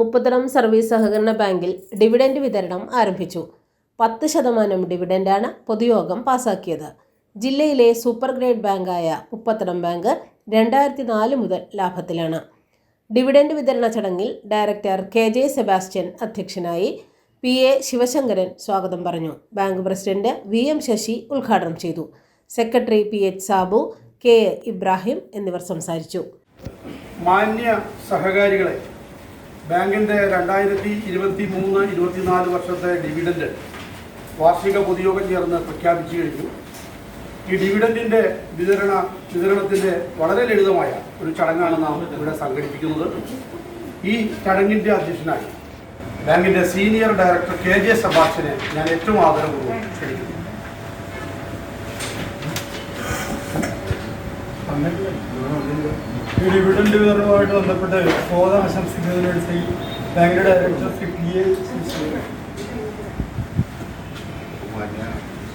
Muppathadam service സഹകരണ ബാങ്കിൽ dividend വിതരണം ആരംഭിച്ചു. പത്ത് ശതമാനം ഡിവിഡൻഡാണ് പൊതുയോഗം പാസാക്കിയത്. ജില്ലയിലെ സൂപ്പർ ഗ്രേഡ് ബാങ്കായ മുപ്പത്തടം ബാങ്ക് രണ്ടായിരത്തി നാല് മുതൽ ലാഭത്തിലാണ്. ഡിവിഡൻഡ് വിതരണ ചടങ്ങിൽ ഡയറക്ടർ കെ ജെ സെബാസ്റ്റ്യൻ അധ്യക്ഷനായി പി എ ശിവശങ്കരൻ സ്വാഗതം പറഞ്ഞു. Bank president V M Sasi ഉദ്ഘാടനം ചെയ്തു. Secretary P H Sabu K A Ibrahim എന്നിവർ സംസാരിച്ചു. മാന്യ സഹകാരികളെ ബാങ്കിന്റെ രണ്ടായിരത്തി ഇരുപത്തി മൂന്ന് ഇരുപത്തിനാല് വർഷത്തെ ഡിവിഡൻഡ് വാർഷിക പൊതുയോഗം ചേർന്ന് പ്രഖ്യാപിച്ചു കഴിഞ്ഞു. ഈ ഡിവിഡന്റിന്റെ വിതരണ വിതരണത്തിന്റെ വളരെ ലളിതമായ ഒരു ചടങ്ങാണ് നാം ഇവിടെ സംഘടിപ്പിക്കുന്നത്. ഈ ചടങ്ങിന്റെ അധ്യക്ഷനായി ബാങ്കിന്റെ സീനിയർ ഡയറക്ടർ കെ ജെ സബാഷിനെ ഞാൻ ഏറ്റവും ആദരപൂർവം ക്ഷണിക്കുന്നു. ഈ ഡിവിഡൻഡ് വിതരണവുമായിട്ട് ബന്ധപ്പെട്ട് ബോധം ആശംസിക്കുന്നതിനോട് ശ്രീ ബാങ്കിന്റെ ഡയറക്ടർ ശ്രീ പി എ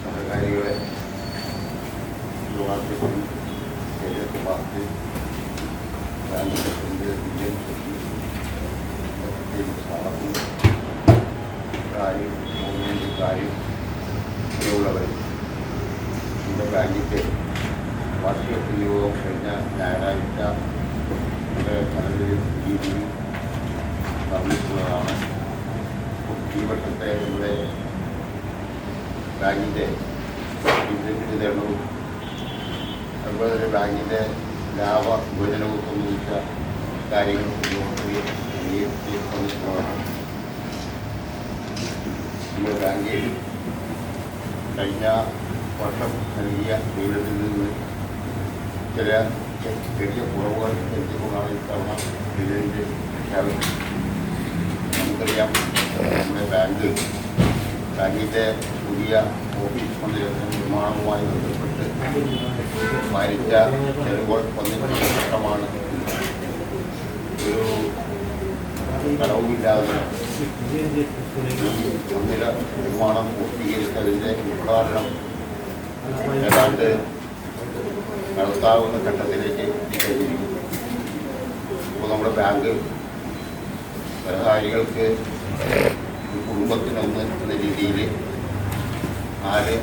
സഹകാരികളെ പാർട്ടി കാര്യം കാര്യം ബാങ്കിന്റെ വാർഷിക യോഗം കഴിഞ്ഞ ഞായറാഴ്ച നമ്മുടെ നല്ലൊരു രീതിയിൽ നടന്നിട്ടുള്ളതാണ് ഈ വർഷത്തെ നമ്മുടെ ബാങ്കിന്റെ ഡിവിഡൻഡ് വിതരണവും അതുപോലെ തന്നെ ബാങ്കിന്റെ ലാഭ വിഭജനവും സംബന്ധിച്ച കാര്യങ്ങൾ വന്നിട്ടുള്ളതാണ് നമ്മുടെ ബാങ്കിൽ കഴിഞ്ഞ വർഷം നൽകിയ ഡിവിഡൻഡിൽ നിന്ന് ചില ചെറിയ കുറവുകൾ വരുത്തിക്കൊണ്ടാണ് ഇത്തവണ ഡിവിഡൻഡ് പ്രഖ്യാപനം നമുക്കറിയാം നമ്മുടെ ബാങ്ക് ബാങ്കിന്റെ പുതിയ ഓഫീസ് മന്ദിരത്തിന്റെ നിർമ്മാണവുമായി ബന്ധപ്പെട്ട് ഭാരിച്ച ചെലവുകൾ വന്നിട്ടുള്ള ഘട്ടമാണ് ഒരു കടവുമില്ലാതെ മന്ദിര നിർമ്മാണം പൂർത്തീകരിച്ചതിന്റെ ഉദ്ഘാടനം ഏതാണ്ട് നടത്താവുന്ന ഘട്ടത്തിലേക്ക് അപ്പോൾ നമ്മുടെ ബാങ്ക് സഹകാരികൾക്ക് കുടുംബത്തിനൊന്ന് എന്ന രീതിയിൽ നാല്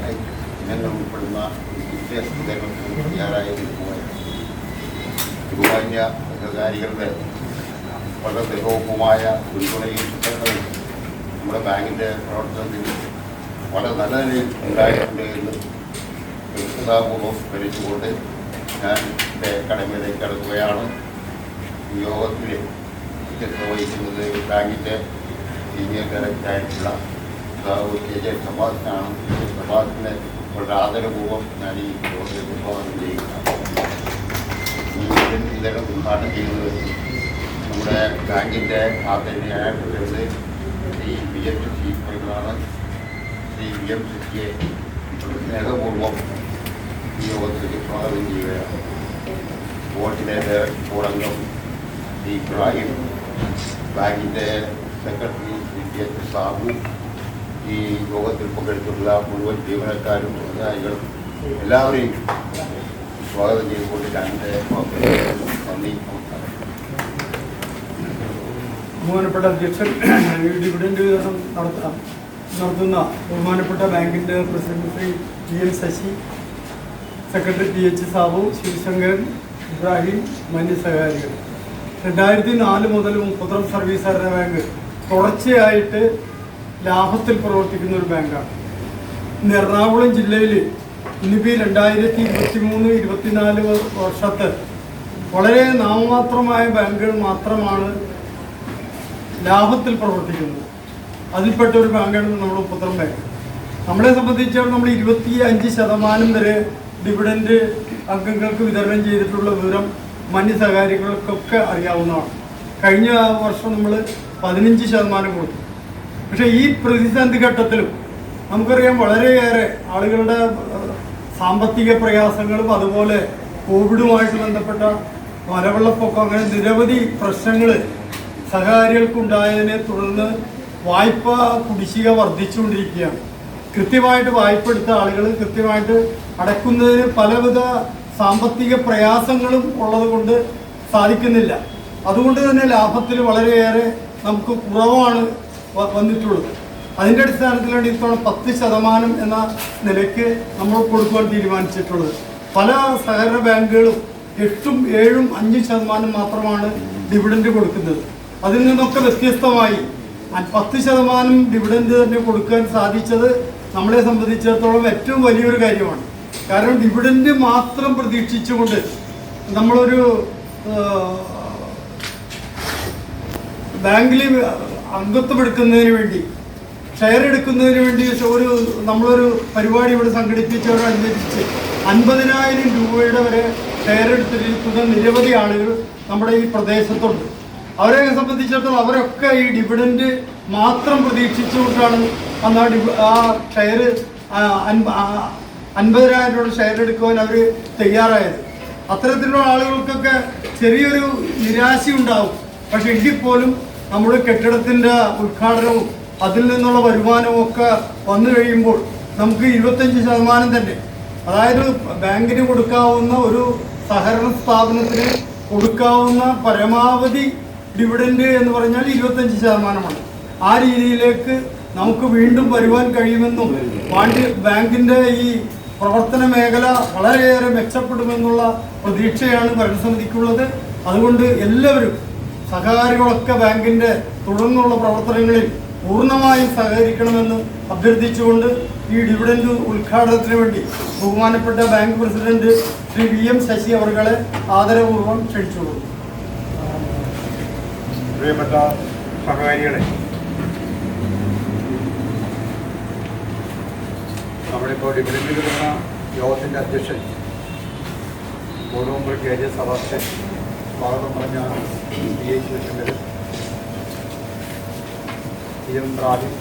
ഇനങ്ങൾ ഉൾപ്പെടുന്ന വിതരണത്തിന് തയ്യാറായി നിൽക്കുകയാണ് സഹകാരികളുടെ വളരെ ദൃഢവുമായ പിന്തുണയും നമ്മുടെ ബാങ്കിന്റെ പ്രവർത്തനത്തിൽ വളരെ നല്ല നിലയിൽ ഉണ്ടായിട്ടുണ്ട് എന്ന് വ്യക്തതാപൂർവം സ്മരിച്ചുകൊണ്ട് ഞാൻ എന്റെ കടമയിലേക്ക് കടക്കുകയാണ്. യോഗത്തിൽ അധ്യക്ഷത വഹിക്കുന്നത് ബാങ്കിന്റെ സീനിയർ ഡയറക്ടറായിട്ടുള്ള കെ ജെ സഭാസിനാണ് സഭാസിനെ വളരെ ആദരപൂർവം ഞാൻ ഈ യോഗത്തിൽ ഉദ്ഘാടനം ചെയ്യുകയാണ് ഇതെല്ലാം ഉദ്ഘാടനം ചെയ്യുന്നത് നമ്മുടെ ബാങ്കിന്റെ ആദരണീയായ president Shri V M C പ്രധാന ശ്രീ വി എം ശശിയെ സ്നേഹപൂർവം ഈ യോഗത്തിൽ സ്വാഗതം ചെയ്യുകയാണ്. ബോർഡിലെ ഡയറക്ടർ അംഗം ഇബ്രാഹിം ബാങ്കിന്റെ secretary Shri T H Sabu ഈ യോഗത്തിൽ പങ്കെടുത്തിട്ടുള്ള മുഴുവൻ ജീവനക്കാരും സഹകാരികളും എല്ലാവരെയും സ്വാഗതം ചെയ്തുകൊണ്ട് ഞാൻ നന്ദി. ബഹുമാനപ്പെട്ട അധ്യക്ഷൻ ഈ ഡിവിഡൻഡ് വിതരണം നടത്താം നടത്തുന്ന ബഹുമാനപ്പെട്ട ബാങ്കിന്റെ president Shri G N Sasi secretary P H Sabu Sivasankaran Ibrahim മന്യ സഹകാരികൾ. രണ്ടായിരത്തി നാല് മുതൽ മുപ്പത്രം സർവീസ് സഹകരണ ബാങ്ക്? തുടർച്ചയായിട്ട് ലാഭത്തിൽ പ്രവർത്തിക്കുന്ന ഒരു ബാങ്കാണ്. ഇന്ന് എറണാകുളം ജില്ലയിൽ ഇന്നിപ്പോൾ ഈ രണ്ടായിരത്തി ഇരുപത്തി മൂന്ന് ഇരുപത്തിനാല് വർഷത്തെ വളരെ നാമമാത്രമായ ബാങ്കുകൾ മാത്രമാണ് ലാഭത്തിൽ പ്രവർത്തിക്കുന്നത്. അതിൽപ്പെട്ട ഒരു ബാങ്കാണ് നമ്മുടെ മുപ്പത്തരം ബാങ്ക്. നമ്മളെ സംബന്ധിച്ചാൽ നമ്മൾ ഇരുപത്തി അഞ്ച് ശതമാനം വരെ ഡിവിഡൻഡ് അംഗങ്ങൾക്ക് വിതരണം ചെയ്തിട്ടുള്ള വിവരം മന്യ സഹകാരികൾക്കൊക്കെ അറിയാവുന്നതാണ്. കഴിഞ്ഞ വർഷം നമ്മൾ പതിനഞ്ച് ശതമാനം കൊടുത്തു. പക്ഷേ ഈ പ്രതിസന്ധി ഘട്ടത്തിലും നമുക്കറിയാം വളരെയേറെ ആളുകളുടെ സാമ്പത്തിക പ്രയാസങ്ങളും അതുപോലെ കോവിഡുമായിട്ട് ബന്ധപ്പെട്ട മലവെള്ളപ്പൊക്കം അങ്ങനെ നിരവധി പ്രശ്നങ്ങൾ സഹകാരികൾക്കുണ്ടായതിനെ തുടർന്ന് വായ്പ കുടിശ്ശിക വർദ്ധിച്ചുകൊണ്ടിരിക്കുകയാണ്. കൃത്യമായിട്ട് വായ്പ എടുത്ത ആളുകൾ കൃത്യമായിട്ട് അടക്കുന്നതിന് പലവിധ സാമ്പത്തിക പ്രയാസങ്ങളും ഉള്ളതുകൊണ്ട് സാധിക്കുന്നില്ല. അതുകൊണ്ട് തന്നെ ലാഭത്തിൽ വളരെയേറെ നമുക്ക് കുറവാണ് വന്നിട്ടുള്ളത്. അതിന്റെ അടിസ്ഥാനത്തിലാണ് ഇത്തവണ പത്ത് ശതമാനം എന്ന നിലയ്ക്ക് നമ്മൾ കൊടുക്കുവാൻ തീരുമാനിച്ചിട്ടുള്ളത്. പല സഹകരണ ബാങ്കുകളും എട്ടും ഏഴും അഞ്ച് ശതമാനം മാത്രമാണ് ഡിവിഡൻഡ് കൊടുക്കുന്നത്. അതിൽ നിന്നൊക്കെ വ്യത്യസ്തമായി പത്ത് ശതമാനം ഡിവിഡൻഡ് തന്നെ കൊടുക്കാൻ സാധിച്ചത് നമ്മളെ സംബന്ധിച്ചിടത്തോളം ഏറ്റവും വലിയൊരു കാര്യമാണ്. കാരണം ഡിവിഡൻഡ് മാത്രം പ്രതീക്ഷിച്ചുകൊണ്ട് നമ്മളൊരു ബാങ്കിൽ അംഗത്വം എടുക്കുന്നതിന് വേണ്ടി ഷെയർ എടുക്കുന്നതിന് വേണ്ടി ഒരു നമ്മളൊരു പരിപാടി ഇവിടെ സംഘടിപ്പിച്ചവരനുസരിച്ച് അൻപതിനായിരം രൂപയുടെ വരെ ഷെയർ എടുത്തിരിക്കുന്ന നിരവധി ആളുകൾ നമ്മുടെ ഈ പ്രദേശത്തുണ്ട്. അവരെ സംബന്ധിച്ചിടത്തോളം അവരൊക്കെ ഈ ഡിവിഡൻഡ് മാത്രം പ്രതീക്ഷിച്ചുകൊണ്ടാണ് അന്ന് ആ ഷെയർ അൻപതിനായിരം രൂപ ഷെയർ എടുക്കുവാൻ അവർ തയ്യാറായത്. അത്തരത്തിലുള്ള ആളുകൾക്കൊക്കെ ചെറിയൊരു നിരാശ ഉണ്ടാവും പക്ഷെ എങ്കിൽ പോലും നമ്മുടെ കെട്ടിടത്തിന്റെ ഉദ്ഘാടനവും അതിൽ നിന്നുള്ള വരുമാനവും ഒക്കെ വന്നു കഴിയുമ്പോൾ നമുക്ക് ഇരുപത്തഞ്ച് ശതമാനം തന്നെ അതായത് ബാങ്കിന് കൊടുക്കാവുന്ന ഒരു സഹകരണ സ്ഥാപനത്തിന് കൊടുക്കാവുന്ന പരമാവധി ഡിവിഡൻഡ് എന്ന് പറഞ്ഞാൽ ഇരുപത്തഞ്ച് ശതമാനമാണ്. ആ രീതിയിലേക്ക് നമുക്ക് വീണ്ടും വരുവാൻ കഴിയുമെന്നും പാണ്ഡ്യ ബാങ്കിന്റെ ഈ പ്രവർത്തന മേഖല വളരെയേറെ മെച്ചപ്പെടുമെന്നുള്ള പ്രതീക്ഷയാണ് ഭരണസമിതിക്കുള്ളത്. അതുകൊണ്ട് എല്ലാവരും സഹകാരികളൊക്കെ ബാങ്കിന്റെ തുടർന്നുള്ള പ്രവർത്തനങ്ങളിൽ പൂർണമായും സഹകരിക്കണമെന്നും അഭ്യർത്ഥിച്ചുകൊണ്ട് ഈ ഡിവിഡൻഡ് ഉദ്ഘാടനത്തിന് വേണ്ടി ബഹുമാനപ്പെട്ട bank president Shri V M Sasi അവർകളെ ആദരപൂർവം ക്ഷണിച്ചുകൊള്ളുന്നു. പ്രിയപ്പെട്ട സഹകാരികളെ നമ്മളിപ്പോൾ ഡിവിഡൻഡ് കിട്ടുന്ന യോഗത്തിന്റെ അധ്യക്ഷൻ ബോർഡ് കെ ജെ സഭാഷൻ സ്വാഗതം പറഞ്ഞ P H Sivasankar P M Rahim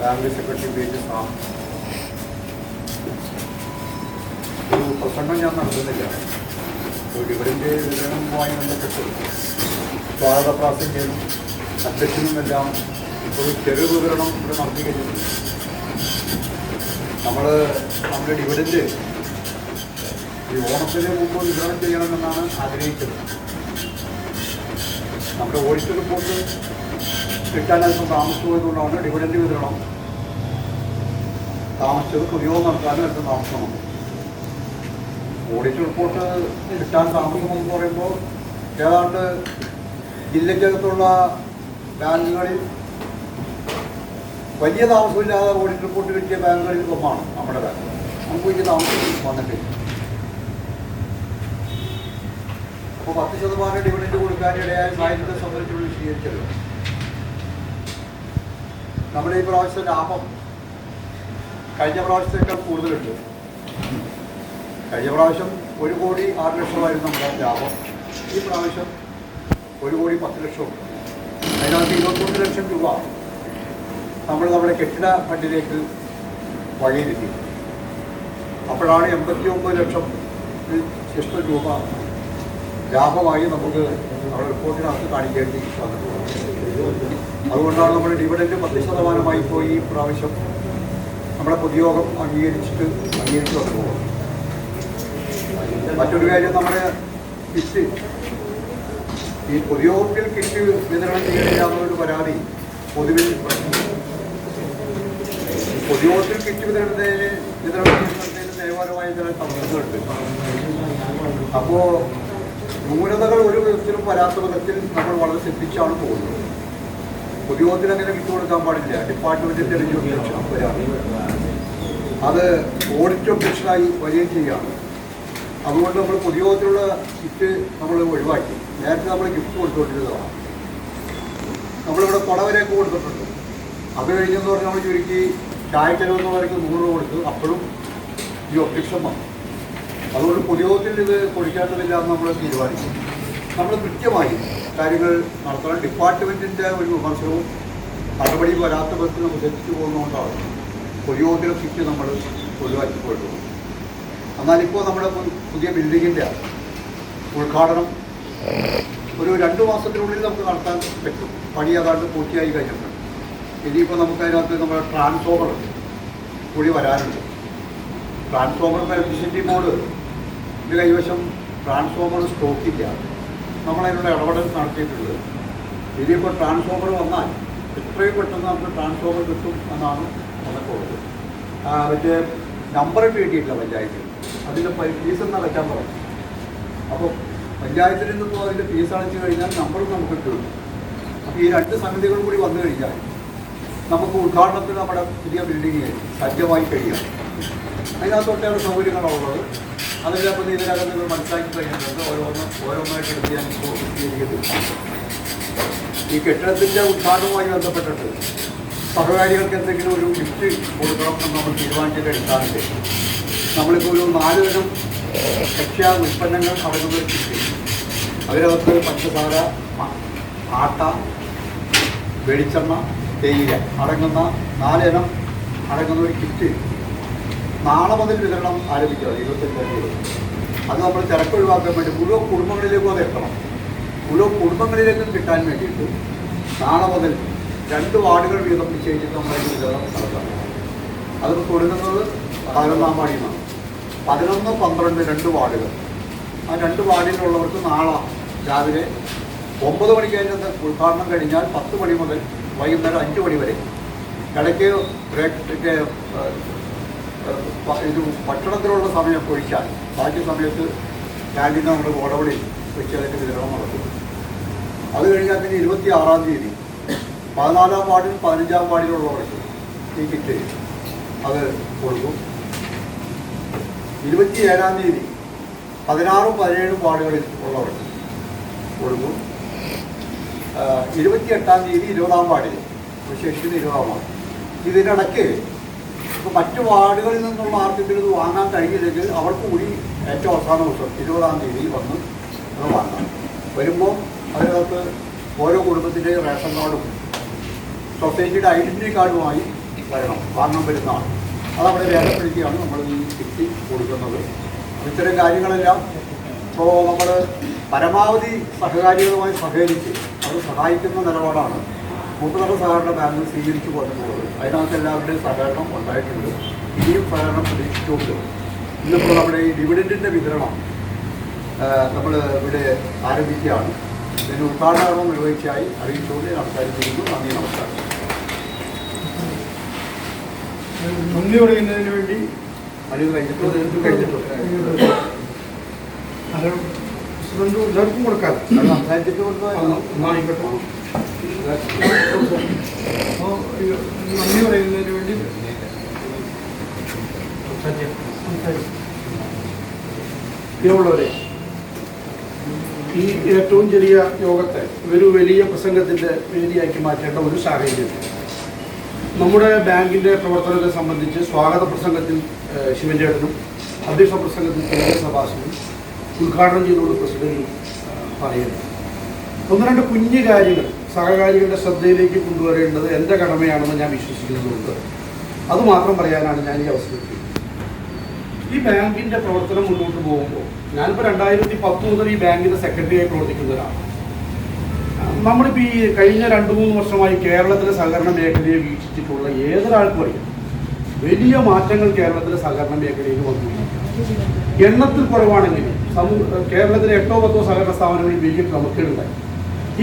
family secretary P H Sam. ഒരു പ്രസംഗം ഞാൻ നടത്തുന്നില്ല. ഒരു ഡിവിഡൻഡ് വിതരണവുമായി ബന്ധപ്പെട്ട് സ്വാഗത പ്രാസംഗ്യം അധ്യക്ഷനുമെല്ലാം ഒരു ചെറു വിവരണം ഇവിടെ നടത്തി കഴിഞ്ഞിട്ടുണ്ട്. നമ്മൾ നമ്മുടെ ഡിവിഡൻഡ് ഈ ഓണത്തിന് മുമ്പ് വിതരണം ചെയ്യണമെന്നാണ് ആഗ്രഹിക്കുന്നത് നമ്മുടെ ഓഡിറ്റ് റിപ്പോർട്ട് കിട്ടാൻ അല്പം താമസിച്ചതുകൊണ്ടാണ് ഡിവിഡൻഡ് വിതരണം താമസിച്ചത് ഉപയോഗം നടത്താനും അല്പം താമസമാണ്. ഓഡിറ്റ് റിപ്പോർട്ട് കിട്ടാൻ താമസമെന്ന് പറയുമ്പോൾ ഏതാണ്ട് ജില്ലയ്ക്കകത്തുള്ള ബാങ്കുകളിൽ വലിയ താമസമില്ലാതെ ഓഡിറ്റ് റിപ്പോർട്ട് കിട്ടിയ ബാങ്കുകളിൽ ഒന്നാണ് നമ്മുടെ ബാങ്ക്. നമുക്ക് വലിയ താമസം വന്നിട്ടില്ല. അപ്പോൾ പത്ത് ശതമാനം ഡിവിഡൻഡ് കൊടുക്കാനിടയായ സാഹചര്യത്തെ സംബന്ധിച്ചുള്ള വിശദീകരിച്ചല്ലോ. നമ്മുടെ ഈ പ്രാവശ്യത്തെ ലാഭം കഴിഞ്ഞ പ്രാവശ്യത്തേക്കാൾ കൂടുതലുണ്ട്. കഴിഞ്ഞ പ്രാവശ്യം ഒരു കോടി ആറ് ലക്ഷമായിരുന്നു നമ്മുടെ ലാഭം. ഈ പ്രാവശ്യം ഒരു കോടി പത്ത് ലക്ഷമുണ്ട്. അതിനകത്ത് ഇരുപത്തൊന്ന് ലക്ഷം രൂപ നമ്മൾ നമ്മുടെ കെട്ടിട ഫണ്ടിലേക്ക് വഴിയിരുത്തി അപ്പോഴാണ് എൺപത്തി ഒമ്പത് ലക്ഷം ശിഷ്ട രൂപ ലാഭമായി നമുക്ക് നമ്മുടെ റിപ്പോർട്ടിനകത്ത് കാണിക്കേണ്ടി വന്നിട്ടുള്ളത്. അതുകൊണ്ടാണ് നമ്മുടെ ഡിവിഡൻഡ് പത്ത് ശതമാനമായി പോയി ഈ പ്രാവശ്യം നമ്മുടെ പൊതുയോഗം അംഗീകരിച്ചിട്ട് അംഗീകരിച്ചു വന്നു മറ്റൊരു കാര്യം നമ്മുടെ കിറ്റ്. ഈ പൊതുയോഗത്തിൽ കിറ്റ് വിതരണം ചെയ്യുന്നില്ല എന്നൊരു പരാതി പൊതുവിൽ പൊതുയോഗത്തിൽ കിറ്റ് വിതരണത്തിന് വിതരണം ചെയ്യുന്നതിന് ന്യൂനതകൾ ഒരു വിധത്തിലും വരാത്ത വിധത്തിൽ നമ്മൾ വളരെ ശ്രദ്ധിച്ചാണ് പോകുന്നത്. പൊതുയോഗത്തിൽ അങ്ങനെ വിട്ടു കൊടുക്കാൻ പാടില്ല. രജിസ്ട്രേഷൻ വരാറ് അത് ഓഡിറ്റ് ഒബ്ജക്ഷനായി വരികയും ചെയ്യുകയാണ്. അതുകൊണ്ട് നമ്മൾ പൊതുയോഗത്തിലുള്ള കിറ്റ് നമ്മൾ ഒഴിവാക്കി. നേരത്തെ നമ്മൾ ഗിഫ്റ്റ് കൊടുത്തുകൊണ്ടിരുന്നതാണ്. നമ്മളിവിടെ കൊടവരെയൊക്കെ കൊടുത്തിട്ടുണ്ട്. അത് കഴിഞ്ഞെന്ന് പറഞ്ഞാൽ നമ്മൾ ചുരുക്കി ചായ പറയുന്നത് നൂറ് രൂപ കൊടുത്തു. അപ്പോഴും ഈ ഒബ്ജക്ഷൻ വന്നു. അതുകൊണ്ട് പൊതുയോഗത്തിൽ ഇത് കൊടുക്കേണ്ടതില്ല എന്ന് നമ്മൾ തീരുമാനിച്ചു. നമ്മൾ കൃത്യമായി കാര്യങ്ങൾ നടത്തണം. ഡിപ്പാർട്ട്മെന്റിന്റെ ഒരു വിമർശനവും നടപടി വരാത്ത ബസ് നമ്മൾ തെറ്റിച്ചു പോകുന്നതുകൊണ്ടാണ് പൊതുയോഗത്തിലെ ഫിറ്റ് നമ്മൾ ഒഴിവാക്കി പോയിട്ടുള്ളത്. എന്നാലിപ്പോൾ നമ്മുടെ പുതിയ ബിൽഡിങ്ങിന്റെ ഉദ്ഘാടനം ഒരു രണ്ട് മാസത്തിനുള്ളിൽ നമുക്ക് നടത്താൻ പറ്റും. പണി ഏതാണ്ട് പൂർത്തിയായി കഴിഞ്ഞിട്ടുണ്ട്. ഇനിയിപ്പോൾ നമുക്ക് അതിനകത്ത് നമ്മുടെ ട്രാൻസ്ഫോമർ കൂടി വരാനുണ്ട്. ട്രാൻസ്ഫോമർ എഫിഷ്യന്റി മോഡ് ഇതിന്റെ കൈവശം ട്രാൻസ്ഫോമർ സ്റ്റോക്കില്ല നമ്മളതിനുള്ള ഇടപെടൽ നടത്തിയിട്ടുള്ളത് ഇനിയിപ്പോൾ ട്രാൻസ്ഫോമർ വന്നാൽ എത്രയും പെട്ടെന്ന് നമുക്ക് ട്രാൻസ്ഫോമർ കിട്ടും എന്നാണ് നമുക്കുള്ളത് മറ്റേ നമ്പർ കിട്ടിയിട്ടില്ല പഞ്ചായത്തിൽ. അതിന്റെ ഫീസ് എന്നാൽ വെക്കാൻ പറഞ്ഞു? അപ്പോൾ പഞ്ചായത്തിൽ നിന്നും അതിന്റെ ഫീസ് അടച്ചു കഴിഞ്ഞാൽ നമ്പർ നമുക്ക് കിട്ടും. അപ്പോൾ ഈ രണ്ട് സംഗതികളും കൂടി വന്നു കഴിഞ്ഞാൽ നമുക്ക് ഉദ്ഘാടനത്തിന് നമ്മുടെ പുതിയ ബിൽഡിംഗ് സജ്ജമായി കഴിയാം. അതിനകത്ത് സൗകര്യങ്ങളുള്ളത്. അതിന്റെ അപ്പം ഇതിനകത്ത് നിങ്ങൾ മനസ്സിലാക്കി കഴിഞ്ഞിട്ടുണ്ട്. ഓരോന്ന് ഓരോന്നായിട്ട് എടുത്ത് ഞാൻ ഈ കെട്ടിടത്തിന്റെ ഉദ്ഘാടനവുമായി ബന്ധപ്പെട്ടിട്ട് സഹകാരികൾക്ക് എന്തെങ്കിലും ഒരു ഗിഫ്റ്റ് കൊടുക്കണം എന്ന് നമ്മൾ തീരുമാനിച്ചിട്ട് എടുക്കാറുണ്ട് നമ്മളിപ്പോൾ ഒരു നാല് തരം ഭക്ഷ്യ ഉൽപ്പന്നങ്ങൾ അടങ്ങുന്ന ഒരു അവരകത്ത് പഞ്ചസാര ആട്ട വെളിച്ചെണ്ണ തേയില അടങ്ങുന്ന നാലിനം അടങ്ങുന്ന ഒരു കിറ്റ് നാളെ മുതൽ വിതരണം ആരംഭിക്കുക ഇരുപത്തഞ്ചാം തീയതി അത് നമ്മൾ തിരക്ക് ഒഴിവാക്കാൻ വേണ്ടി മുഴുവൻ കുടുംബങ്ങളിലേക്കും അത് എത്തണം. മുഴുവൻ കുടുംബങ്ങളിലേക്കും കിട്ടാൻ വേണ്ടിയിട്ട് നാളെ മുതൽ രണ്ട് വാർഡുകൾ വീതം നിശ്ചയിച്ചിട്ട് നമ്മളതിന് വിതരണം നടത്താം. അത് കൊടുക്കുന്നത് പതിനൊന്നാം വാർഡിൽ നിന്നാണ് പതിനൊന്ന് പന്ത്രണ്ട് രണ്ട് വാർഡുകൾ. ആ രണ്ട് വാർഡിലുള്ളവർക്ക് നാളെ രാവിലെ ഒമ്പത് മണിക്ക് അതിന്റെ ഉദ്ഘാടനം കഴിഞ്ഞാൽ പത്ത് മണി മുതൽ വൈകുന്നേരം അഞ്ച് മണി വരെ ഇടയ്ക്ക് ബ്രേക്കിന്റെ ഇത് ഭക്ഷണത്തിനുള്ള സമയം ഒഴിച്ചാൽ ബാക്കി സമയത്ത് ക്യാന്റീൻ നമ്മുടെ ഓടവടി വെച്ച് അതിന്റെ വിതരണം നടക്കും. അത് കഴിഞ്ഞാൽ പിന്നെ ഇരുപത്തി ആറാം തീയതി പതിനാലാം വാർഡിൽ പതിനഞ്ചാം വാർഡിലുള്ളവർക്ക് ഈ കിറ്റ് അത് കൊടുക്കും. ഇരുപത്തി ഏഴാം തീയതി പതിനാറും പതിനേഴും വാർഡുകളിൽ ഉള്ളവർക്ക് കൊടുക്കും. ഇരുപത്തി എട്ടാം തീയതി ഇരുപതാം വാർഡിൽ. ശേഷിക്കുന്ന ഇരുപതാം വാർഡ്. ഇതിനിടയ്ക്ക് ഇപ്പോൾ മറ്റു വാർഡുകളിൽ നിന്നുള്ള ആർക്കെങ്കിലും ഇത് വാങ്ങാൻ കഴിയില്ലെങ്കിൽ അവർക്ക് കൂടി ഏറ്റവും അവസാന ദിവസം ഇരുപതാം തീയതി വന്ന് അത് വാങ്ങാം വരുമ്പോൾ അതിനകത്ത് ഓരോ കുടുംബത്തിന്റെ റേഷൻ കാർഡും സൊസൈറ്റിയുടെ ഐഡന്റിറ്റി കാർഡുമായി വരണം. വാങ്ങാൻ വരുന്ന ആൾ. അതവിടെ രേഖപ്പെടുത്തിയാണ് നമ്മൾ ഈ കിറ്റ് കൊടുക്കുന്നത്. ഇത്തരം കാര്യങ്ങളെല്ലാം ഇപ്പോൾ നമ്മൾ പരമാവധി സഹകാരികളുമായി സഹകരിച്ച് അത് സഹായിക്കുന്ന നിലപാടാണ്. മുപ്പതര സഹകരണ ബാങ്ക് സ്വീകരിച്ചു പോയിട്ടുള്ളത്. അതിനകത്ത് എല്ലാവരുടെയും സഹകരണം ഉണ്ടായിട്ടുണ്ട്. ഇനിയും സഹകരണം പ്രതീക്ഷിച്ചുകൊണ്ട്. ഇന്നിപ്പോൾ നമ്മുടെ ഈ ഡിവിഡന്റിന്റെ വിതരണം നമ്മൾ ഇവിടെ ആരംഭിക്കുകയാണ്. ഇതിന് ഉദ്ഘാടനം നിർവഹിച്ചായി അറിയിച്ചുകൊണ്ട് സംസാരിച്ചിരുന്നു നന്ദി നമസ്കാരം. നന്ദി പറയുന്നതിന് വേണ്ടി. അത് കഴിഞ്ഞിട്ടോ ഇത് കഴിഞ്ഞിട്ടോ അത് പ്രസിഡന്റ് എല്ലാവർക്കും കൊടുക്കാം അത് സംസാരിച്ചിട്ട് കൊടുത്താൽ ആയിക്കോട്ടെ. അപ്പോൾ നന്ദി പറയുന്നതിന് വേണ്ടി ഈ ഏറ്റവും ചെറിയ യോഗത്തെ ഒരു വലിയ പ്രസംഗത്തിന്റെ വേദിയാക്കി മാറ്റേണ്ട ഒരു സാഹചര്യം. നമ്മുടെ ബാങ്കിന്റെ പ്രവർത്തനത്തെ സംബന്ധിച്ച് സ്വാഗത പ്രസംഗത്തിൽ ശിവചേട്ടനും അധ്യക്ഷ പ്രസംഗത്തിൽ സഭാസനും ഉദ്ഘാടനം ചെയ്തുകൊണ്ട് പ്രസിഡന്റ് പറയുന്നത് പറയുന്നു. ഒന്ന് രണ്ട് കുഞ്ഞു കാര്യങ്ങൾ സഹകാരികളുടെ ശ്രദ്ധയിലേക്ക് കൊണ്ടുവരേണ്ടത് എന്റെ കടമയാണെന്ന് ഞാൻ വിശ്വസിക്കുന്നതുകൊണ്ട്. അത് മാത്രം പറയാനാണ് ഞാൻ ഈ അവസരത്തിൽ ഈ ബാങ്കിന്റെ പ്രവർത്തനം മുന്നോട്ട് പോകുമ്പോൾ ഞാനിപ്പോൾ രണ്ടായിരത്തി പത്ത് മുതൽ ഈ ബാങ്കിന്റെ സെക്രട്ടറിയായി പ്രവർത്തിക്കുന്ന ഒരാളാണ് നമ്മളിപ്പോൾ ഈ കഴിഞ്ഞ രണ്ട് മൂന്ന് വർഷമായി കേരളത്തിലെ സഹകരണ മേഖലയെ വീക്ഷിച്ചിട്ടുള്ള ഏതൊരാൾക്കും അറിയാം. വലിയ മാറ്റങ്ങൾ കേരളത്തിലെ സഹകരണ മേഖലയിൽ വന്നു. എണ്ണത്തിൽ കുറവാണെങ്കിലും കേരളത്തിലെ എട്ടോ പത്തോ സഹകരണ സ്ഥാപനങ്ങളിൽ വലിയ ക്രമക്കേടുണ്ടായി.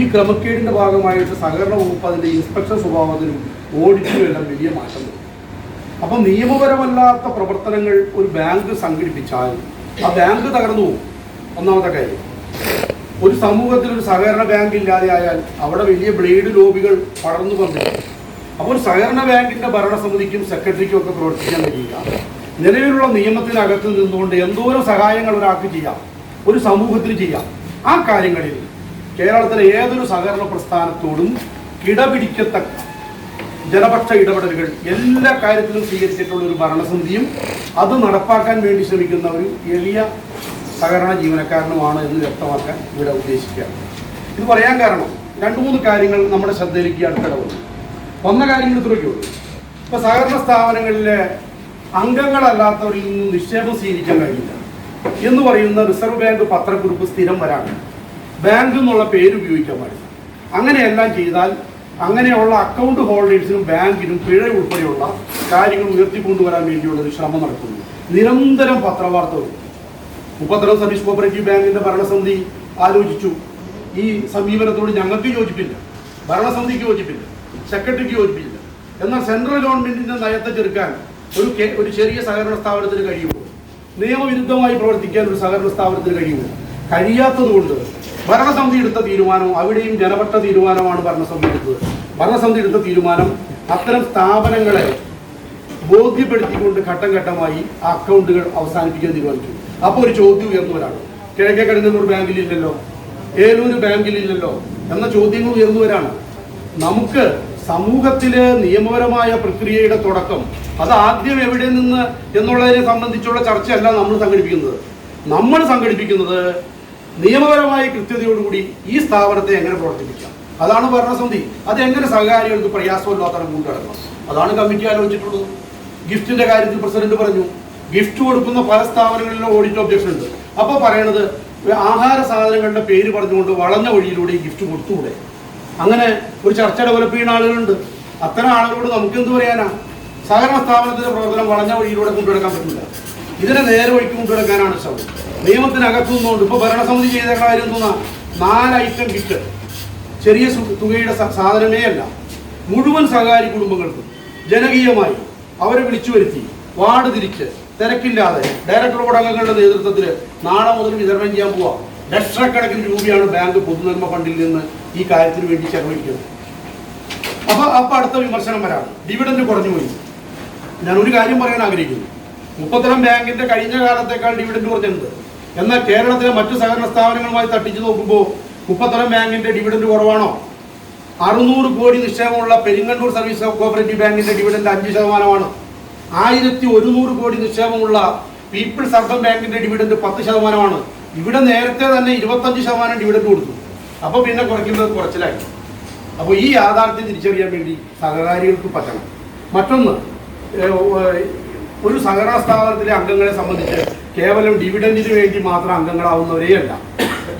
ഈ ക്രമക്കേടിന്റെ ഭാഗമായിട്ട് സഹകരണ വകുപ്പ് അതിന്റെ ഇൻസ്പെക്ഷൻ സ്വഭാവത്തിനും ഓഡിറ്റിനും എല്ലാം വലിയ മാറ്റം വരും അപ്പം നിയമപരമല്ലാത്ത പ്രവർത്തനങ്ങൾ ഒരു ബാങ്ക് സംഘടിപ്പിച്ചാൽ ആ ബാങ്ക് തകർന്നു പോകും. ഒന്നാമത്തെ കാര്യം. ഒരു സമൂഹത്തിൽ ഒരു സഹകരണ ബാങ്ക് ഇല്ലാതെ ആയാൽ അവിടെ വലിയ ബ്ലേഡ് ലോബികൾ പടർന്നു വന്നിട്ടുണ്ട് അപ്പോൾ സഹകരണ ബാങ്കിന്റെ ഭരണസമിതിക്കും സെക്രട്ടറിക്കും ഒക്കെ പ്രവർത്തിക്കാൻ കഴിയില്ല. നിലവിലുള്ള നിയമത്തിനകത്ത് നിന്നുകൊണ്ട് എന്തോരം സഹായങ്ങൾ ഒരാൾക്ക് ചെയ്യാം? ഒരു സമൂഹത്തിന് ചെയ്യാം. ആ കാര്യങ്ങളിൽ കേരളത്തിലെ ഏതൊരു സഹകരണ പ്രസ്ഥാനത്തോടും കിടപിടിക്കത്തക്ക ജനപക്ഷ ഇടപെടലുകൾ എല്ലാ കാര്യത്തിലും സ്വീകരിച്ചിട്ടുള്ള ഒരു ഭരണസമിതിയും അത് നടപ്പാക്കാൻ വേണ്ടി ശ്രമിക്കുന്ന ഒരു എളിയ സഹകരണ ജീവനക്കാരനുമാണ് എന്ന് വ്യക്തമാക്കാൻ ഇവിടെ ഉദ്ദേശിക്കുകയാണ് ഇത് പറയാൻ കാരണം രണ്ട് മൂന്ന് കാര്യങ്ങൾ നമ്മുടെ ശ്രദ്ധയിലേക്ക് അടുത്തിടവുണ്ട് വന്ന കാര്യങ്ങൾ ഇത്രയൊക്കെ ഉള്ളൂ. ഇപ്പൊ സഹകരണ സ്ഥാപനങ്ങളിലെ അംഗങ്ങളല്ലാത്തവരിൽ നിന്ന് നിക്ഷേപം സ്വീകരിക്കാൻ കഴിയില്ല എന്ന് പറയുന്ന റിസർവ് ബാങ്ക് പത്രക്കുറിപ്പ് സ്ഥിരം വരാണ് ബാങ്ക് എന്നുള്ള പേര് ഉപയോഗിക്കാൻ പാടില്ല. അങ്ങനെയെല്ലാം ചെയ്താൽ അങ്ങനെയുള്ള അക്കൗണ്ട് ഹോൾഡേഴ്സിനും ബാങ്കിനും പിഴ ഉൾപ്പെടെയുള്ള കാര്യങ്ങൾ ഉയർത്തിക്കൊണ്ടുവരാൻ വേണ്ടിയുള്ള ഒരു ശ്രമം നടക്കുന്നു. നിരന്തരം പത്രവാർത്ത വരും. മുപ്പത്തരം സർവീസ് കോപ്പറേറ്റീവ് ബാങ്കിന്റെ ഭരണസമിതി ആലോചിച്ചു. ഈ സമീപനത്തോട് ഞങ്ങൾക്ക് യോജിപ്പില്ല. ഭരണസമിതിക്ക് യോജിപ്പില്ല. സെക്രട്ടറിക്ക് യോജിപ്പില്ല. എന്നാൽ സെൻട്രൽ ഗവൺമെന്റിന്റെ നയത്തെ ചെറുക്കാൻ ഒരു ഒരു ചെറിയ സഹകരണ സ്ഥാപനത്തിന് കഴിയുമോ? നിയമവിരുദ്ധമായി പ്രവർത്തിക്കാൻ ഒരു സഹകരണ സ്ഥാപനത്തിന് കഴിയുമോ? കഴിയാത്തതുകൊണ്ട് ഭരണസമിതി എടുത്ത തീരുമാനം അവിടെയും ജനപക്ഷ തീരുമാനമാണ് ഭരണസമിതി എടുത്തത്. ഭരണസമിതി എടുത്ത തീരുമാനം അത്തരം സ്ഥാപനങ്ങളെ ബോധ്യപ്പെടുത്തിക്കൊണ്ട് ഘട്ടം ഘട്ടമായി അക്കൗണ്ടുകൾ അവസാനിപ്പിക്കാൻ തീരുമാനിച്ചു. അപ്പോൾ ഒരു ചോദ്യം ഉയർന്നവരാണ്. കിഴക്കേ കടന്നൂർ ബാങ്കിലില്ലല്ലോ? ഏലൂർ ബാങ്കിലില്ലല്ലോ? എന്ന ചോദ്യങ്ങൾ ഉയർന്നവരാണ്. നമുക്ക് സമൂഹത്തിലെ നിയമപരമായ പ്രക്രിയയുടെ തുടക്കം. അത് ആദ്യം എവിടെ നിന്ന് എന്നുള്ളതിനെ സംബന്ധിച്ചുള്ള ചർച്ചയല്ല നമ്മൾ സംഘടിപ്പിക്കുന്നത്. നമ്മൾ സംഘടിപ്പിക്കുന്നത് നിയമപരമായ കൃത്യതയോടുകൂടി ഈ സ്ഥാപനത്തെ എങ്ങനെ പ്രവർത്തിപ്പിക്കാം? അതാണ് ഭരണസമിതി. അത് എങ്ങനെ സഹകാരികൾക്ക് പ്രയാസമില്ലാത്തവരെ കൊണ്ടുനടക്കണം അതാണ് കമ്മിറ്റി ആലോചിച്ചിട്ടുള്ളത്. ഗിഫ്റ്റിന്റെ കാര്യത്തിൽ പ്രസിഡന്റ് പറഞ്ഞു ഗിഫ്റ്റ് കൊടുക്കുന്ന പല സ്ഥാപനങ്ങളിലും ഓഡിറ്റ് ഒബ്ജക്ഷൻ ഉണ്ട്. അപ്പോൾ പറയണത് ആഹാര സാധനങ്ങളുടെ പേര് പറഞ്ഞുകൊണ്ട് വളഞ്ഞ വഴിയിലൂടെ ഈ ഗിഫ്റ്റ് കൊടുത്തുകൂടെ? അങ്ങനെ ഒരു ചർച്ച ഡെവലപ്പ് ചെയ്യുന്ന ആളുകളുണ്ട്. അത്തരം ആളുകളോട് നമുക്ക് എന്ത് പറയാനാ? സഹകരണ സ്ഥാപനത്തിന്റെ പ്രവർത്തനം വളഞ്ഞ വഴിയിലൂടെ കൊണ്ടുനടക്കാൻ പറ്റില്ല. ഇതിനെ നേരെ വഴിക്ക് കൊണ്ടുനടക്കാനാണ് ശ്രമം. നിയമത്തിനകത്തു നിന്നുകൊണ്ട് ഇപ്പൊ ഭരണസമിതി ചെയ്ത കാര്യം തോന്നാ നാല് ഐറ്റം കിറ്റ്. ചെറിയ തുകയുടെ സാധനമേ അല്ല. മുഴുവൻ സഹകാരി കുടുംബങ്ങൾക്കും ജനകീയമായി അവരെ വിളിച്ചു വരുത്തി വാർഡ് തിരിച്ച് തിരക്കില്ലാതെ ഡയറക്ടർ ബോർഡ് അംഗങ്ങളുടെ നേതൃത്വത്തിൽ നാളെ മുതൽ വിതരണം ചെയ്യാൻ പോവാം. ലക്ഷക്കണക്കിന് രൂപയാണ് ബാങ്ക് പൊതുനന്മ ഫണ്ടിൽ നിന്ന് ഈ കാര്യത്തിന് വേണ്ടി ചെലവഴിക്കുന്നത് അപ്പോൾ അപ്പൊ അടുത്ത വിമർശനം വരാണ് ഡിവിഡന്റ് കുറഞ്ഞു പോയി. ഞാൻ ഒരു കാര്യം പറയാൻ ആഗ്രഹിക്കുന്നു. മുപ്പത്തരം ബാങ്കിന്റെ കഴിഞ്ഞ കാലത്തേക്കാൾ ഡിവിഡന്റ് കുറഞ്ഞിട്ടുണ്ട്. എന്നാൽ കേരളത്തിലെ മറ്റു സഹകരണ സ്ഥാപനങ്ങളുമായി തട്ടിച്ചു നോക്കുമ്പോൾ മുപ്പത്തരം ബാങ്കിന്റെ ഡിവിഡന്റ് കുറവാണോ? അറുന്നൂറ് കോടി നിക്ഷേപമുള്ള പെരിങ്ങണ്ടൂർ സർവീസ് കോപ്പറേറ്റീവ് ബാങ്കിന്റെ ഡിവിഡന്റ് അഞ്ച് ശതമാനമാണ്. ആയിരത്തി ഒരുന്നൂറ് കോടി നിക്ഷേപമുള്ള പീപ്പിൾസ് അർബൻ ബാങ്കിന്റെ ഡിവിഡന്റ് പത്ത് ശതമാനമാണ്. ഇവിടെ നേരത്തെ തന്നെ ഇരുപത്തഞ്ച് ശതമാനം ഡിവിഡന്റ് കൊടുത്തു. അപ്പോൾ പിന്നെ കുറയ്ക്കുന്നത് കുറച്ചിലായി. അപ്പോൾ ഈ യാഥാർത്ഥ്യം തിരിച്ചറിയാൻ വേണ്ടി സഹകാരികൾക്ക് പറ്റണം. മറ്റൊന്ന് ഒരു സഹകരണ സ്ഥാപനത്തിലെ അംഗങ്ങളെ സംബന്ധിച്ച് കേവലം ഡിവിഡന്റിന് വേണ്ടി മാത്രം അംഗങ്ങളാവുന്നവരെയല്ല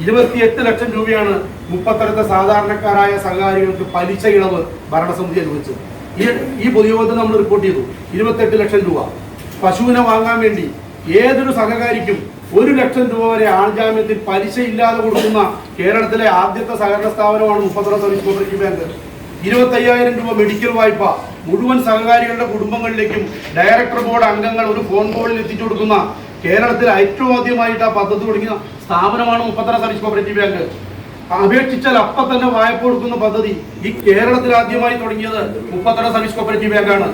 ഇരുപത്തിയെട്ട് ലക്ഷം രൂപയാണ് മുപ്പത്തരത്തെ സാധാരണക്കാരായ സഹകാരികൾക്ക് പലിശ ഇളവ് ഭരണസമിതി അനുവദിച്ചത്. ഈ ഈ പൊതുയോഗത്തിൽ നമ്മൾ റിപ്പോർട്ട് ചെയ്തു. ഇരുപത്തെട്ട് ലക്ഷം രൂപ. പശുവിനെ വാങ്ങാൻ വേണ്ടി ഏതൊരു സഹകാരിക്കും ഒരു ലക്ഷം രൂപ വരെ ആൾജാമ്യത്തിൽ പലിശ ഇല്ലാതെ കൊടുക്കുന്ന കേരളത്തിലെ ആദ്യത്തെ സഹകരണ സ്ഥാപനമാണ് മുപ്പത്തൊന്ന് സർവീസ് കോപ്പറേറ്റീവ് ബാങ്ക്. ഇരുപത്തയ്യായിരം രൂപ മെഡിക്കൽ വായ്പ മുഴുവൻ സഹകാരികളുടെ കുടുംബങ്ങളിലേക്കും ഡയറക്ടർ ബോർഡ് അംഗങ്ങൾ ഒരു ഫോൺ കോളിൽ എത്തിച്ചു കൊടുക്കുന്ന കേരളത്തിൽ ഏറ്റവും ആദ്യമായിട്ട് ആ പദ്ധതി തുടങ്ങിയ സ്ഥാപനമാണ് മുപ്പത്തറ സർവീസ് കോപ്പറേറ്റീവ് ബാങ്ക്. അപേക്ഷിച്ചാൽ അപ്പൊ തന്നെ വായ്പ കൊടുക്കുന്ന പദ്ധതി ഈ കേരളത്തിൽ ആദ്യമായി തുടങ്ങിയത് മുപ്പത്തറ സർവീസ് കോപ്പറേറ്റീവ് ബാങ്കാണ്.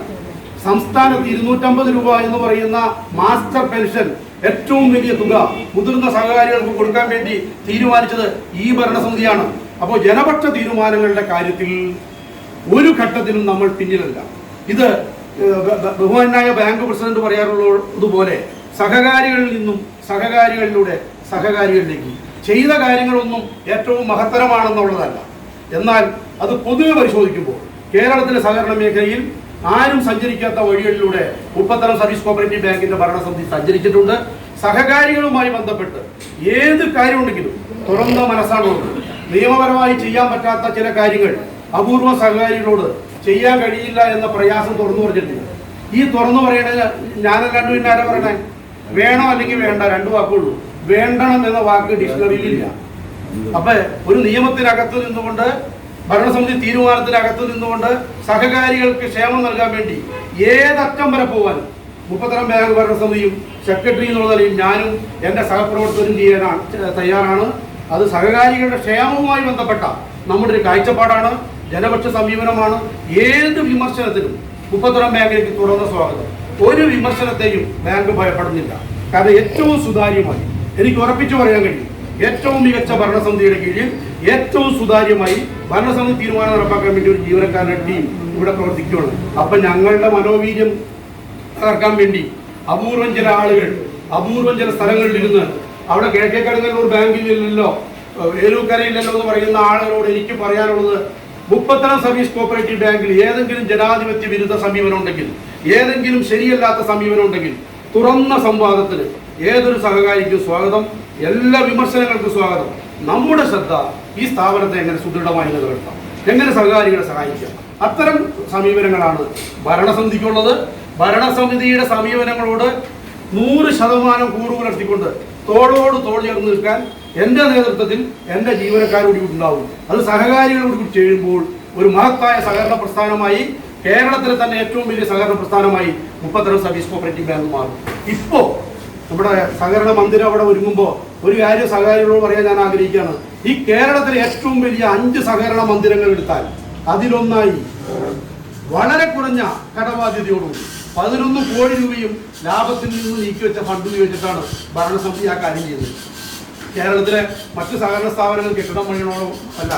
സംസ്ഥാനത്ത് ഇരുന്നൂറ്റമ്പത് രൂപ എന്ന് പറയുന്ന മാസ്റ്റർ പെൻഷൻ ഏറ്റവും വലിയ തുക മുതിർന്ന സഹകാരികൾക്ക് കൊടുക്കാൻ വേണ്ടി തീരുമാനിച്ചത് ഈ ഭരണസമിതിയാണ്. അപ്പോൾ ജനപക്ഷ തീരുമാനങ്ങളുടെ കാര്യത്തിൽ ഒരു ഘട്ടത്തിലും നമ്മൾ പിന്നിലല്ല. ഇത് ബഹുമാനായ ബാങ്ക് പ്രസിഡന്റ് പറയാറുള്ളതുപോലെ സഹകാരികളിൽ നിന്നും സഹകാരികളിലൂടെ സഹകാരികളിലേക്ക് ചെയ്ത കാര്യങ്ങളൊന്നും ഏറ്റവും മഹത്തരമാണെന്നുള്ളതല്ല. എന്നാൽ അത് പൊതുവെ പരിശോധിക്കുമ്പോൾ കേരളത്തിലെ സഹകരണ മേഖലയിൽ ആരും സഞ്ചരിക്കാത്ത വഴികളിലൂടെ മുപ്പത്തറം സർവീസ് കോപ്പറേറ്റീവ് ബാങ്കിന്റെ ഭരണസമിതി സഞ്ചരിച്ചിട്ടുണ്ട്. സഹകാരികളുമായി ബന്ധപ്പെട്ട് ഏത് കാര്യമുണ്ടെങ്കിലും തുറന്ന മനസ്സാണുള്ളത് നിയമപരമായി ചെയ്യാൻ പറ്റാത്ത ചില കാര്യങ്ങൾ അപൂർവ സഹകാരികളോട് ചെയ്യാൻ കഴിയില്ല എന്ന പ്രയാസം തുറന്നു പറഞ്ഞിട്ടുണ്ട് ഈ തുറന്നു പറയണത് ഞാനല്ലാണ്ട് പിന്നെ ആരാ പറയണേ? വേണോ അല്ലെങ്കിൽ വേണ്ട രണ്ടു വാക്കുള്ളൂ വേണ്ടണം എന്ന വാക്ക് ഡിക്ഷണറിയിലില്ല അപ്പൊ ഒരു നിയമത്തിനകത്ത് നിന്നുകൊണ്ട് ഭരണസമിതി തീരുമാനത്തിനകത്ത് നിന്നുകൊണ്ട് സഹകാരികൾക്ക് ക്ഷേമം നൽകാൻ വേണ്ടി ഏതറ്റം വരെ പോകാനും മുപ്പത്തരം ബാങ്ക് ഭരണസമിതിയും സെക്രട്ടറി എന്നുള്ള നിലയിൽ ഞാനും എന്റെ സഹപ്രവർത്തകരും ചെയ്യാനാണ് തയ്യാറാണ്. അത് സഹകാരികളുടെ ക്ഷേമവുമായി ബന്ധപ്പെട്ട നമ്മുടെ ഒരു കാഴ്ചപ്പാടാണ്. ജനപക്ഷ സമീപനമാണ്. ഏത് വിമർശനത്തിനും മുപ്പത്തരം ബാങ്കിലേക്ക് തുറന്ന സ്വാഗതം. ഒരു വിമർശനത്തെയും ബാങ്ക് ഭയപ്പെടുന്നില്ല. കാരണം ഏറ്റവും സുതാര്യമായി എനിക്ക് ഉറപ്പിച്ചു പറയാൻ കഴിയും. ഏറ്റവും മികച്ച ഭരണസമിതിയുടെ കീഴിൽ ഏറ്റവും സുതാര്യമായി ഭരണസമിതി തീരുമാനം നടപ്പാക്കാൻ വേണ്ടി ഒരു ജീവനക്കാരുടെ ടീം ഇവിടെ പ്രവർത്തിക്കുകയാണ്. അപ്പൊ ഞങ്ങളുടെ മനോവീര്യം തകർക്കാൻ വേണ്ടി അപൂർവം ചില ആളുകൾ അപൂർവം ചില സ്ഥലങ്ങളിൽ ഇരുന്ന് അവിടെ കിഴക്കേക്കടങ്ങല്ലൂർ ബാങ്കിലില്ലല്ലോ ഏലൂക്കരയില്ലല്ലോ എന്ന് പറയുന്ന ആളുകളോട് എനിക്ക് പറയാനുള്ളത് മുപ്പത്തരം സർവീസ് കോപ്പറേറ്റീവ് ബാങ്കിൽ ഏതെങ്കിലും ജനാധിപത്യ വിരുദ്ധ സമീപനം ഉണ്ടെങ്കിൽ ഏതെങ്കിലും ശരിയല്ലാത്ത സമീപനം ഉണ്ടെങ്കിൽ തുറന്ന സംവാദത്തിന് ഏതൊരു സഹകാരിക്കും സ്വാഗതം. എല്ലാ വിമർശനങ്ങൾക്കും സ്വാഗതം. നമ്മുടെ ശ്രദ്ധ ഈ സ്ഥാപനത്തെ എങ്ങനെ സുദൃഢമായി നിലനിർത്താം? എങ്ങനെ സഹകാരികളെ സഹായിക്കാം? അത്തരം സമീപനങ്ങളാണ് ഭരണസമിതിക്കുള്ളത്. ഭരണസമിതിയുടെ സമീപനങ്ങളോട് നൂറ് ശതമാനം കൂറു പുലർത്തിക്കൊണ്ട് തോളോട് തോൾ ചേർന്ന് നിൽക്കാൻ എന്റെ നേതൃത്വത്തിൽ എന്റെ ജീവനക്കാരോട് കൂടി ഉണ്ടാവും. അത് സഹകാരികളോട് കൂടി ഒരു മഹത്തായ സഹകരണ പ്രസ്ഥാനമായി കേരളത്തിലെ തന്നെ ഏറ്റവും വലിയ സഹകരണ പ്രസ്ഥാനമായി മുപ്പത്തരം സർവീസ് കോപ്പറേറ്റീവ് ബാങ്ക് മാറും. ഇപ്പോ നമ്മുടെ സഹകരണ മന്ദിരം അവിടെ ഒരുങ്ങുമ്പോൾ ഒരു കാര്യം സഹകാരികളോട് പറയാൻ ഞാൻ ആഗ്രഹിക്കുകയാണ്. ഈ കേരളത്തിലെ ഏറ്റവും വലിയ അഞ്ച് സഹകരണ മന്ദിരങ്ങൾ എടുത്താൽ അതിലൊന്നായി വളരെ കുറഞ്ഞ കടബാധ്യതയോടുകൂടി പതിനൊന്ന് കോടി രൂപയും ലാഭത്തിൽ നിന്ന് നീക്കിവെച്ച ഫണ്ട് ഉപയോഗിച്ചിട്ടാണ് ഭരണസമിതി ആ കാര്യം ചെയ്തത് കേരളത്തിലെ മറ്റു സഹകരണ സ്ഥാപനങ്ങൾ കെട്ടിടം പണിയണോ അല്ല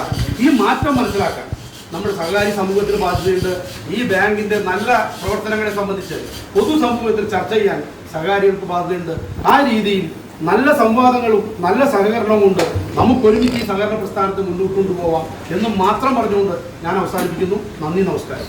ഈ മാറ്റം മനസ്സിലാക്കാൻ നമ്മുടെ സഹകാരി സമൂഹത്തിന് ബാധ്യതയുണ്ട്. ഈ ബാങ്കിന്റെ നല്ല പ്രവർത്തനങ്ങളെ സംബന്ധിച്ച് പൊതുസമൂഹത്തിൽ ചർച്ച ചെയ്യാൻ സഹകാരികൾക്ക് ബാധ്യതയുണ്ട്. ആ രീതിയിൽ നല്ല സംവാദങ്ങളും നല്ല സഹകരണവും കൊണ്ട് നമുക്കൊരുമിച്ച് ഈ സഹകരണ പ്രസ്ഥാനത്ത് മുന്നോട്ട് കൊണ്ടുപോവാം എന്ന് മാത്രം പറഞ്ഞുകൊണ്ട് ഞാൻ അവസാനിപ്പിക്കുന്നു. നന്ദി നമസ്കാരം.